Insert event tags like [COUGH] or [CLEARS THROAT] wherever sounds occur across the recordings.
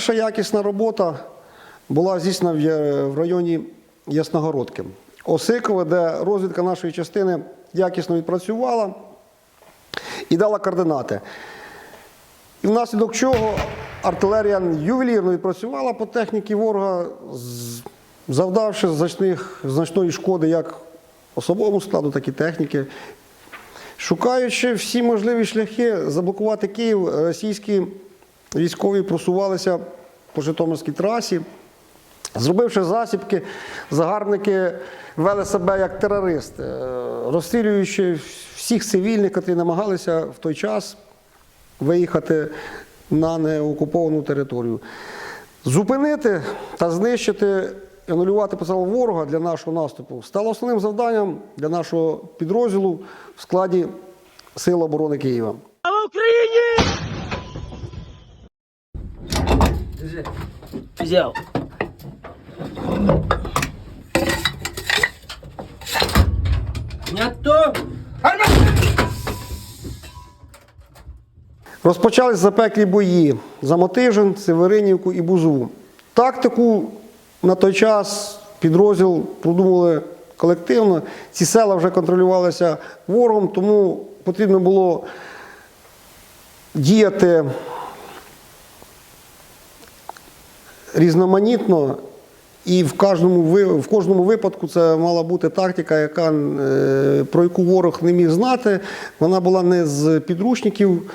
Перша якісна робота була здійснена в районі Ясногородки. Осикове, де розвідка нашої частини якісно відпрацювала і дала координати. І внаслідок чого артилерія ювелірно відпрацювала по техніці ворога, завдавши значних, значної шкоди як особовому складу, так і техніки. Шукаючи всі можливі шляхи заблокувати Київ, російські військові просувалися по Житомирській трасі. Зробивши засібки, загарбники вели себе як терористи, е, розстрілюючи всіх цивільних, які намагалися в той час виїхати на неокуповану територію. Зупинити та знищити і анулювати потенціал ворога для нашого наступу стало основним завданням для нашого підрозділу в складі Сил оборони Києва. Слава Україні! Взяв. Запеклі бої за Мотижин, Северинівку і Бузову. Тактику на той час підрозділ продумали колективно. Ці села вже контролювалися ворогом, тому потрібно було діяти різноманітно. І в кожному, в кожному випадку це мала бути тактика, яка, е, про яку ворог не міг знати. Вона була не з підручників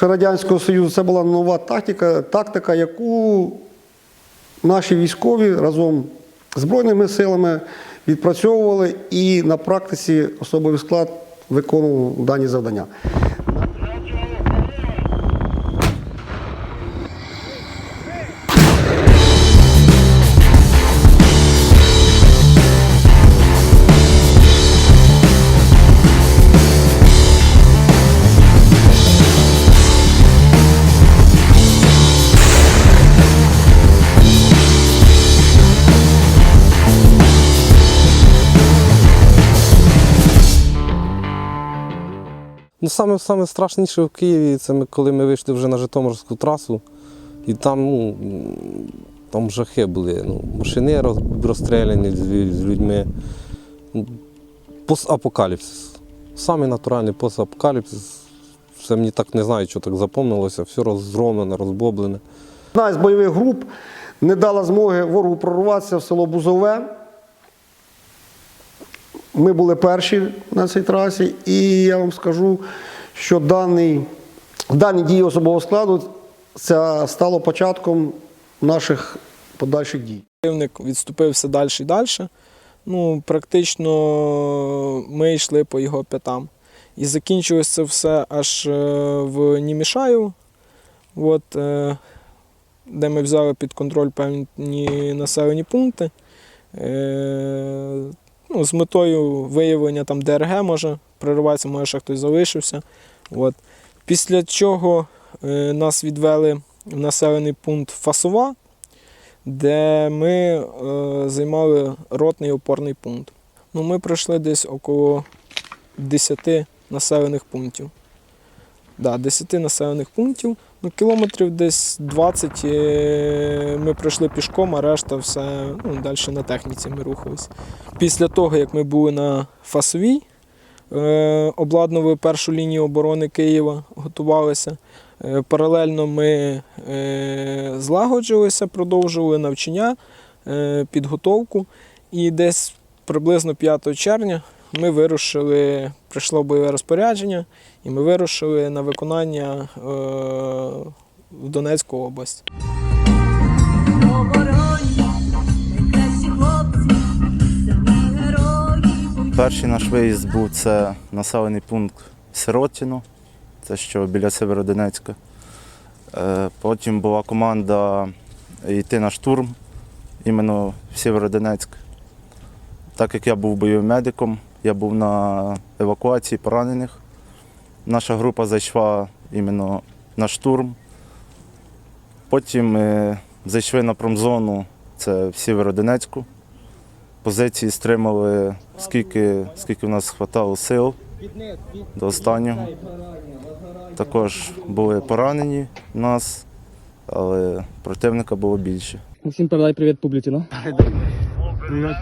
Радянського Союзу. Це була нова тактика, тактика, яку наші військові разом з Збройними силами відпрацьовували і на практиці особовий склад виконував дані завдання. Ну, саме, саме страшніше в Києві це ми, коли ми вийшли вже на Житомирську трасу, і там, ну, там жахи були. Ну, машини розстріляні з, людьми. Ну, Постапокаліпсис. Саме натуральний постапокаліпсис. Це мені так не знаю, що так запомнилося, все розгромлене, розбоблене. Одна з бойових груп не дала змоги ворогу прорватися в село Бузове. Ми були перші на цій трасі, і я вам скажу, що даний, дані дії особового складу це стало початком наших подальших дій. Противник відступив все далі і далі. Ну, практично ми йшли по його п'ятам. І закінчилось це все аж е, в Німішаю, от, е, де ми взяли під контроль певні населені пункти. Ну, з метою виявлення там ДРГ може прориватися, може ще хтось залишився. От. Після чого е, нас відвели в населений пункт Фасова, де ми е, займали ротний опорний пункт. Ну, ми пройшли десь около 10 населених пунктів. Да, 10 населених пунктів. Ну, кілометрів десь 20 е, ми пройшли пішком, а решта все ну, далі на техніці ми рухалися. Після того, як ми були на Фасовій, е, обладнували першу лінію оборони Києва, готувалися. Е, Паралельно ми е, злагоджувалися, продовжували навчання, е, підготовку. І десь приблизно 5 червня ми вирушили, прийшло бойове розпорядження, і ми вирушили на виконання е, в Донецьку область. Перший наш виїзд був це населений пункт Сиротіно, це що біля Северодонецька. Е, Потім була команда йти на штурм іменно в Сєвєродонецьк. Так як я був бойовим медиком, я був на евакуації поранених. Наша група зайшла іменно на штурм. Потім ми зайшли на промзону, це в Сєвєродонецьку. Позиції стримали скільки, скільки в нас хватало сил до останнього. Також були поранені нас, але противника було більше. Максим, передай привіт публіці, ну. Привет,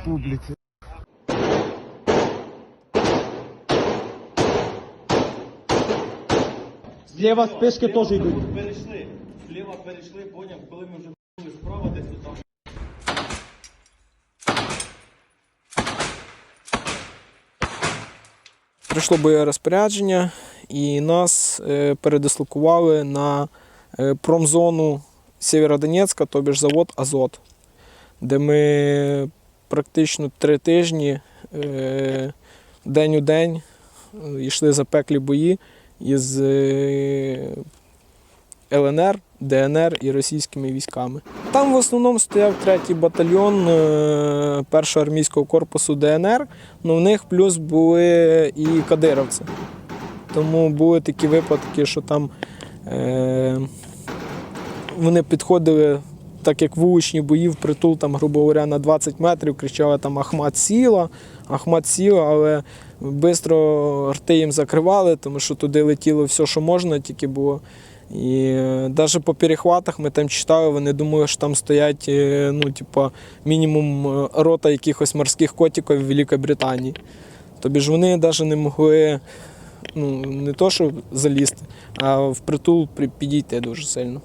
Зліва спишки теж йдуть. перейшли. Вліва перейшли, потім коли ми вже справи десь. Прийшло боєрозпорядження і нас е, передислокували на е, промзону Сєвєродонецька, тобі ж завод Азот, де ми практично три тижні е, день у день йшли запеклі бої із е, ЛНР, ДНР і російськими військами. Там в основному стояв третій батальйон е, першого армійського корпусу ДНР. Ну, в них плюс були і кадировці. Тому були такі випадки, що там е, вони підходили, так як вуличні бої в притул, там, грубо говоря, на 20 метрів, кричали там Ахмат сіла, Ахмат сіла, але швидко рти їм закривали, тому що туди летіло все, що можна, тільки було. І навіть по перехватах ми там читали, вони думали, що там стоять е, ну, типа, мінімум е, рота якихось морських котиків в Великій Британії. Тобі ж вони навіть не могли ну, не то, що залізти, а впритул при- підійти дуже сильно.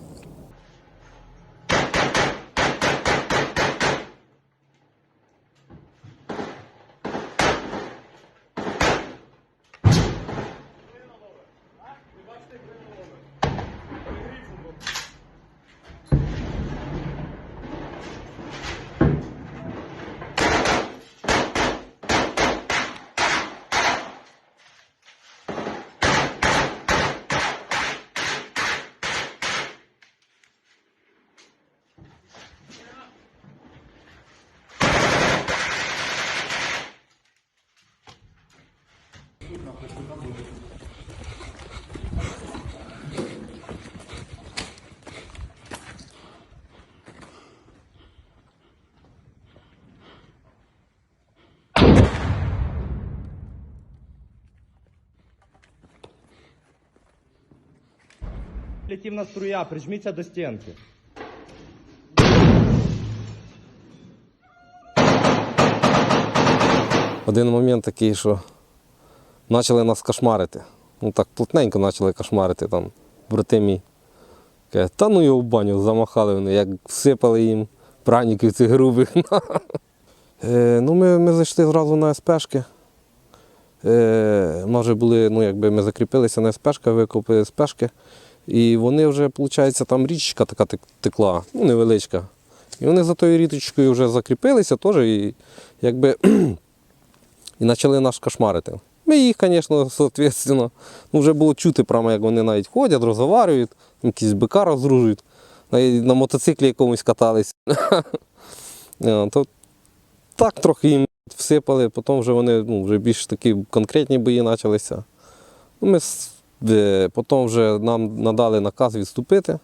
Літівна струя, прижміться до стінки. Один момент такий, що почали нас кошмарити. Ну так плотненько почали кошмарити там, брати мій. Каже, та ну його в баню замахали вони, як всипали їм праніків цих грубих. [LAUGHS] е, ну, ми, ми зайшли зразу на СПшки. Е, ми були, ну якби ми закріпилися на СПшки, викопили СПшки. І вони вже, виходить, там річечка така текла, ну невеличка. І вони за тою ріточкою вже закріпилися теж і якби [CLEARS THROAT] і почали нас кошмарити. Ми їх, звісно, соответственно, ну, вже було чути, прямо, як вони навіть ходять, розговорюють, там якісь бика розгружують, навіть на мотоциклі якомусь катались. [LAUGHS] Е, То так трохи їм всипали, потім вже вони ну, вже більш такі конкретні бої почалися. Ну, Ми потім вже нам надали наказ відступити.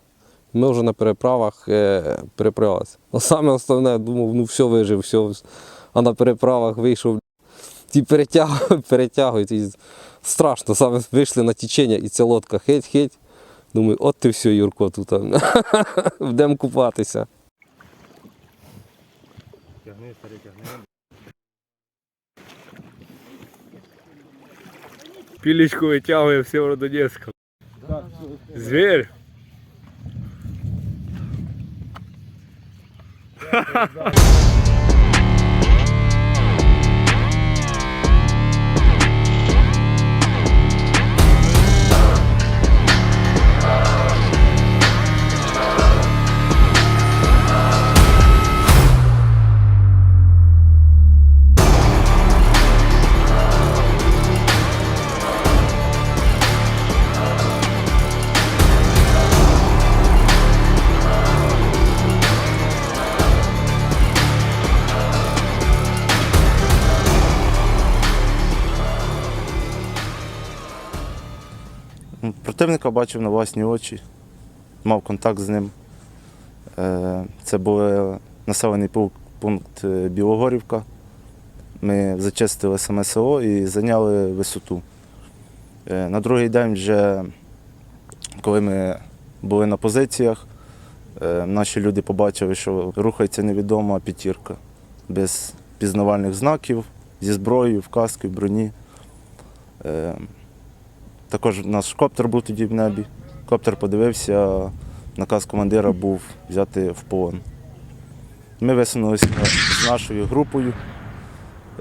Ми вже на переправах е, переправилися. Ну, саме основне, думав, ну все вижив, все. А на переправах вийшов ті перетягують, [LAUGHS] перетягують. І страшно. Саме вийшли на тічення і ця лодка хеть-хеть. Думаю, от ти все, Юрко, тут. [LAUGHS] Будемо купатися. Пілечку витягує в Сєвєродонецька. Звір. Ну, Противника бачив на власні очі, мав контакт з ним. Е, Це був населений пункт- е, Білогорівка. Ми зачистили саме село і зайняли висоту. Е, На другий день, вже, коли ми були на позиціях, Наші люди побачили, що рухається невідома п'ятірка без пізнавальних знаків, зі зброєю, в каски, в броні. Також наш коптер був тоді в небі. Коптер подивився, наказ командира був взяти в полон. Ми висунулися з нашою групою,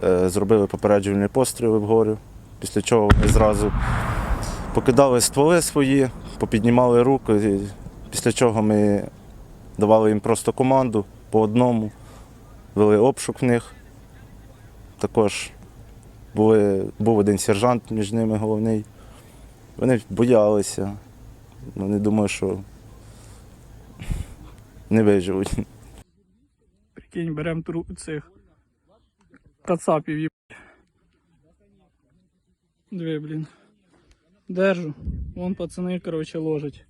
е, зробили попереджувальні постріли вгору, після чого вони зразу покидали стволи свої, попіднімали руки, після чого ми давали їм просто команду по одному, вели обшук в них. Також були, був один сержант між ними головний. Вони боялися. Вони думали, що не виживуть. Прикинь, беремо тру цих кацапів їб. Дві, блін. Держу. Вон пацани, короче, ложать.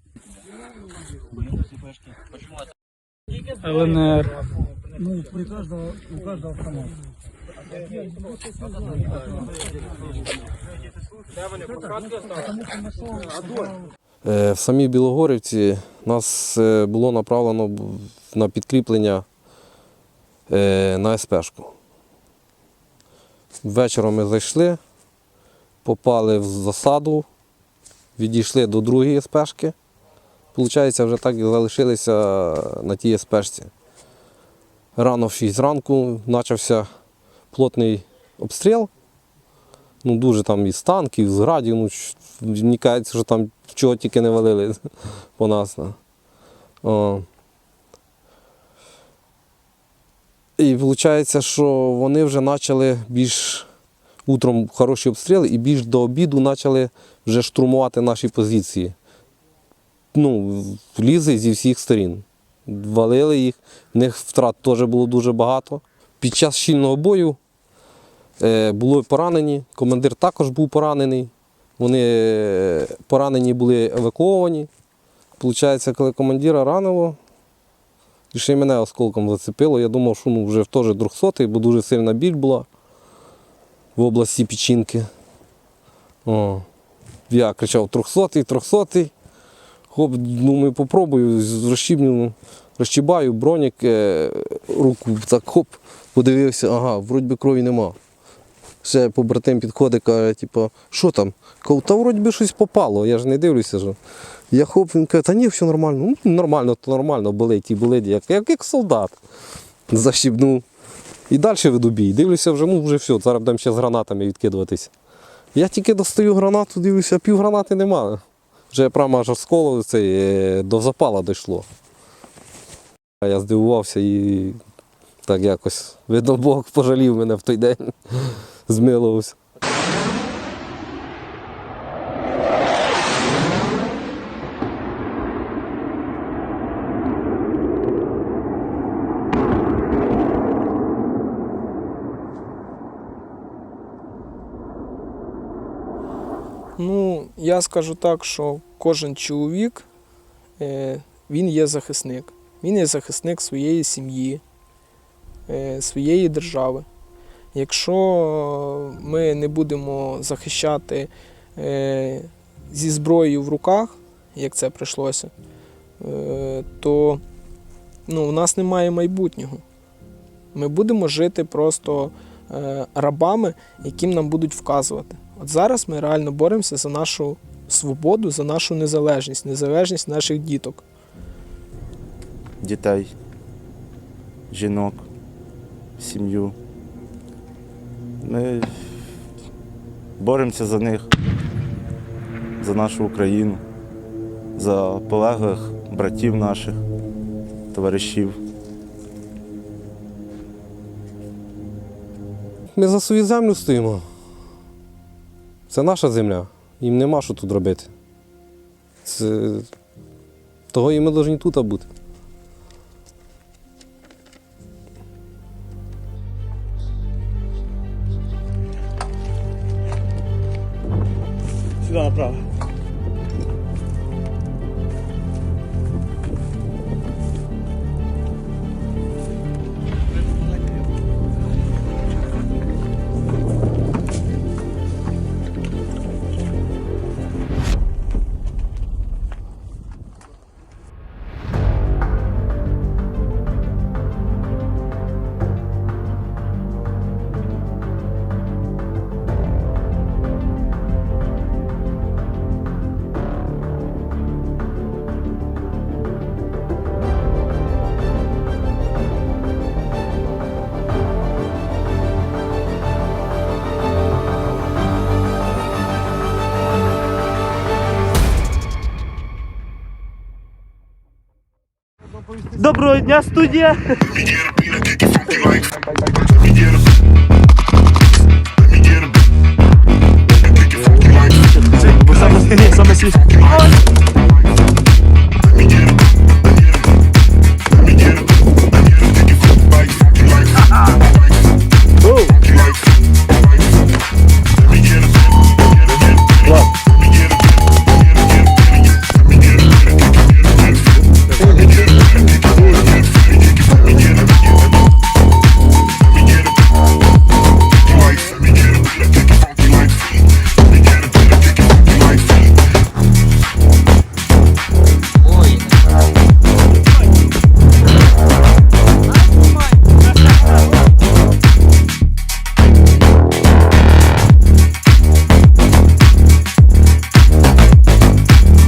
ЛНР. Ну, при каждого, у каждого автомат. Е, В самій Білогорівці нас е, було направлено на підкріплення е, на СПшку. Ввечері ми зайшли, попали в засаду, відійшли до другої СПшки. Получається, вже так і залишилися на тій СПшці. Рано в 6 ранку почався плотний обстріл. Ну, дуже там із танків, з градів. Ну, мені що там чого тільки не валили [LAUGHS] по нас. О. І виходить, що вони вже почали більш утром хороші обстріли і більш до обіду почали вже штурмувати наші позиції. Ну, лізи зі всіх сторін. Валили їх, в них втрат теж було дуже багато. Під час щільного бою Були поранені, командир також був поранений. Вони е, поранені були евакуовані. Получається, коли командира ранило, і ще й мене осколком зацепило. Я думав, що ну, вже теж 200 бо дуже сильна біль була в області печінки. О. Я кричав 300 300 Хоп, думаю, попробую, розщібню, розчібаю бронік, е, руку так хоп, подивився, ага, вроді би крові нема. Ще побратим підходить, каже, типу, що там? Кажу, та вроді би щось попало, я ж не дивлюся. Ж. Я хоп, він каже, та ні, все нормально. Ну, нормально, то нормально, болить і болить, як, як, як солдат. Защібнув. І далі веду бій. Дивлюся, вже, ну, вже все, зараз будемо ще з гранатами відкидуватись. Я тільки достаю гранату, дивлюся, а пів гранати немає. Вже прямо аж сколо цей, е, до запала дійшло. Я здивувався і так якось, видно, Бог пожалів мене в той день, змилувався. Ну, я скажу так, що кожен чоловік е, він є захисник. Він є захисник своєї сім'ї, е, своєї держави. Якщо ми не будемо захищати е, зі зброєю в руках, як це прийшлося, е, то ну, у нас немає майбутнього. Ми будемо жити просто е, рабами, яким нам будуть вказувати. От зараз ми реально боремося за нашу свободу, за нашу незалежність, незалежність наших діток. Дітей, жінок, сім'ю. Ми боремося за них, за нашу Україну, за полеглих братів наших, товаришів. Ми за свою землю стоїмо. Це наша земля. Їм нема що тут робити. Це... Того і ми повинні тут бути. Доброго дня, студія.